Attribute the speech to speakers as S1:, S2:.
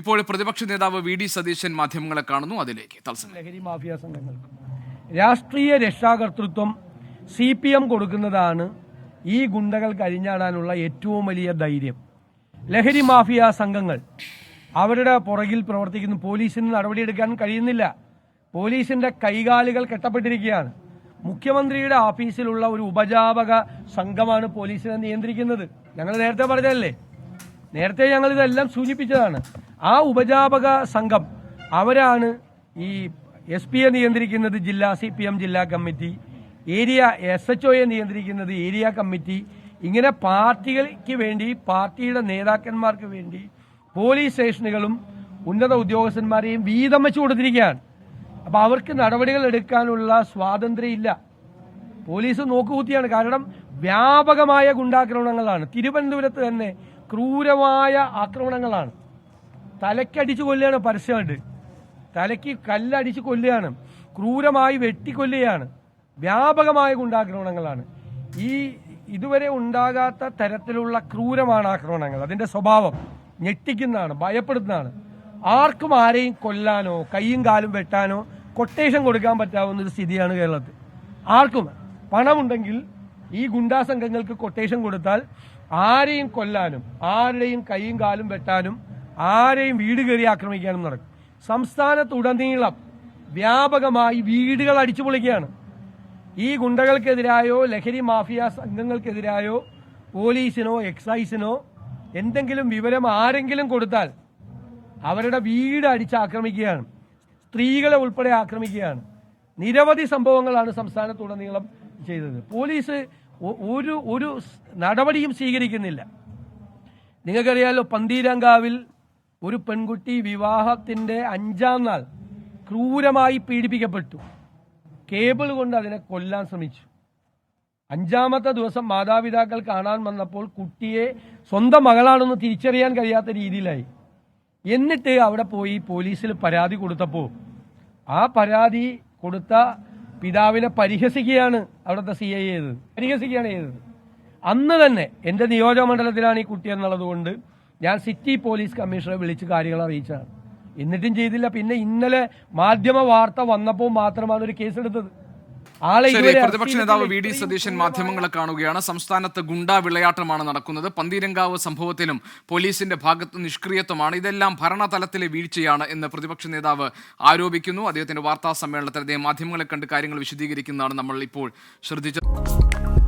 S1: ഇപ്പോൾ പ്രതിപക്ഷ നേതാവ് വി ഡി സതീശൻ മാധ്യമങ്ങളെ കാണുന്നു. അതിലേക്ക് തത്സമയം.
S2: ലഹരി മാഫിയ സംഘങ്ങൾക്ക് രാഷ്ട്രീയ രക്ഷാകർതൃത്വം സി പി എം കൊടുക്കുന്നതാണ് ഈ ഗുണ്ടകൾ കരിഞ്ഞാടാനുള്ള ഏറ്റവും വലിയ ധൈര്യം. ലഹരി മാഫിയ സംഘങ്ങൾ അവരുടെ പുറകിൽ പ്രവർത്തിക്കുന്ന. പോലീസിന് നടപടിയെടുക്കാൻ കഴിയുന്നില്ല. പോലീസിന്റെ കൈകാലുകൾ കെട്ടപ്പെട്ടിരിക്കുകയാണ്. മുഖ്യമന്ത്രിയുടെ ഓഫീസിലുള്ള ഒരു ഉപജാപക സംഘമാണ് പോലീസിനെ നിയന്ത്രിക്കുന്നത്. ഞങ്ങൾ നേരത്തെ പറഞ്ഞതല്ലേ നേരത്തെ ഞങ്ങൾ ഇതെല്ലാം സൂചിപ്പിച്ചതാണ്. ആ ഉപജാപക സംഘം അവരാണ് ഈ എസ് പിയെ നിയന്ത്രിക്കുന്നത് ജില്ലാ സി പി എം ജില്ലാ കമ്മിറ്റി ഏരിയ എസ് എച്ച് ഒയെ നിയന്ത്രിക്കുന്നത് ഏരിയ കമ്മിറ്റി. ഇങ്ങനെ പാർട്ടികൾക്ക് വേണ്ടി പാർട്ടിയുടെ നേതാക്കന്മാർക്ക് വേണ്ടി പോലീസ് സ്റ്റേഷനുകളും ഉന്നത ഉദ്യോഗസ്ഥന്മാരെയും വീതം വെച്ചു കൊടുത്തിരിക്കുകയാണ്. അപ്പോൾ അവർക്ക് നടപടികൾ എടുക്കാനുള്ള സ്വാതന്ത്ര്യം ഇല്ല പോലീസ് നോക്കുകൂത്തിയാണ്. കാരണം വ്യാപകമായ ഗുണ്ടാക്രമണങ്ങളാണ്. തിരുവനന്തപുരത്ത് തന്നെ ക്രൂരമായ ആക്രമണങ്ങളാണ്. തലക്കടിച്ചു കൊല്ലുകയാണ് പരസ്യമായിട്ട്. തലയ്ക്ക് കല്ലടിച്ച് കൊല്ലുകയാണ്. ക്രൂരമായി വെട്ടിക്കൊല്ലുകയാണ്. വ്യാപകമായ ഗുണ്ടാക്രമണങ്ങളാണ്. ഈ ഇതുവരെ ഉണ്ടാകാത്ത തരത്തിലുള്ള ക്രൂരമാണ് ആക്രമണങ്ങൾ. അതിന്റെ സ്വഭാവം ഞെട്ടിക്കുന്നതാണ് ഭയപ്പെടുന്നതാണ്. ആർക്കും ആരെയും കൊല്ലാനോ കൈയും കാലും വെട്ടാനോ കൊട്ടേഷൻ കൊടുക്കാൻ പറ്റാവുന്ന ഒരു സ്ഥിതിയാണ് കേരളത്തിൽ. ആർക്കും പണമുണ്ടെങ്കിൽ ഈ ഗുണ്ടാ സംഘങ്ങൾക്ക് കൊട്ടേഷൻ കൊടുത്താൽ ആരെയും കൊല്ലാനും ആരുടെയും കൈയും കാലും വെട്ടാനും ആരെയും വീട് കയറി ആക്രമിക്കാനും നടക്കും. സംസ്ഥാനത്തുടനീളം വ്യാപകമായി വീടുകൾ അടിച്ചു പൊളിക്കുകയാണ് ഈ ഗുണ്ടകൾക്കെതിരായോ ലഹരി മാഫിയ സംഘങ്ങൾക്കെതിരായോ പോലീസിനോ എക്സൈസിനോ എന്തെങ്കിലും വിവരം ആരെങ്കിലും കൊടുത്താൽ അവരുടെ വീട് അടിച്ച് ആക്രമിക്കുകയാണ്. സ്ത്രീകളെ ഉൾപ്പെടെ ആക്രമിക്കുകയാണ്. നിരവധി സംഭവങ്ങളാണ് സംസ്ഥാനത്തുടനീളം ചെയ്തത്. പോലീസ് ഒരു ഒരു നടപടിയും സ്വീകരിക്കുന്നില്ല. നിങ്ങൾക്കറിയാലോ പന്തീരങ്കാവിൽ ഒരു പെൺകുട്ടി വിവാഹത്തിന്റെ അഞ്ചാം നാൾ ക്രൂരമായി പീഡിപ്പിക്കപ്പെട്ടു. കേബിൾ കൊണ്ട് അതിനെ കൊല്ലാൻ ശ്രമിച്ചു. അഞ്ചാമത്തെ ദിവസം മാതാപിതാക്കൾ കാണാൻ വന്നപ്പോൾ കുട്ടിയെ സ്വന്തം മകളാണെന്ന് തിരിച്ചറിയാൻ കഴിയാത്ത രീതിയിലായി. എന്നിട്ട് അവിടെ പോയി പോലീസിൽ പരാതി കൊടുത്തപ്പോൾ ആ പരാതി കൊടുത്ത പിതാവിനെ പരിഹസിക്കുകയാണ് അവിടുത്തെ സി ഐ ചെയ്തത്. പരിഹസിക്കുകയാണ് ചെയ്തത്. അന്ന് തന്നെ എന്റെ നിയോജക മണ്ഡലത്തിലാണ് ഈ കുട്ടി എന്നുള്ളത് കൊണ്ട് ഞാൻ സിറ്റി പോലീസ് കമ്മീഷണറെ വിളിച്ച് കാര്യങ്ങൾ അറിയിച്ചതാണ്. എന്നിട്ടും ചെയ്തില്ല. പിന്നെ ഇന്നലെ മാധ്യമ വാർത്ത വന്നപ്പോൾ മാത്രമാണ് ഒരു
S1: ശരി
S2: ഇതുവരെ
S1: പ്രതിപക്ഷ നേതാവ് വി. ഡി സതീശൻ മാധ്യമങ്ങളെ കാണുകയാണ്. സംസ്ഥാനത്ത് ഗുണ്ടാ വിളയാട്ടമാണ് നടക്കുന്നത്. പന്തീരങ്കാവ് സംഭവത്തിലും പോലീസിന്റെ ഭാഗത്ത് നിഷ്ക്രിയത്വമാണ്. ഇതെല്ലാം ഭരണതലത്തിലെ വീഴ്ചയാണ് എന്ന് പ്രതിപക്ഷ നേതാവ് ആരോപിക്കുന്നു. അദ്ദേഹത്തിന്റെ വാർത്താ സമ്മേളനത്തിൽ അദ്ദേഹം മാധ്യമങ്ങളെ കണ്ട് കാര്യങ്ങൾ വിശദീകരിക്കുന്നതാണ് നമ്മൾ ഇപ്പോൾ ശ്രദ്ധിച്ചത്.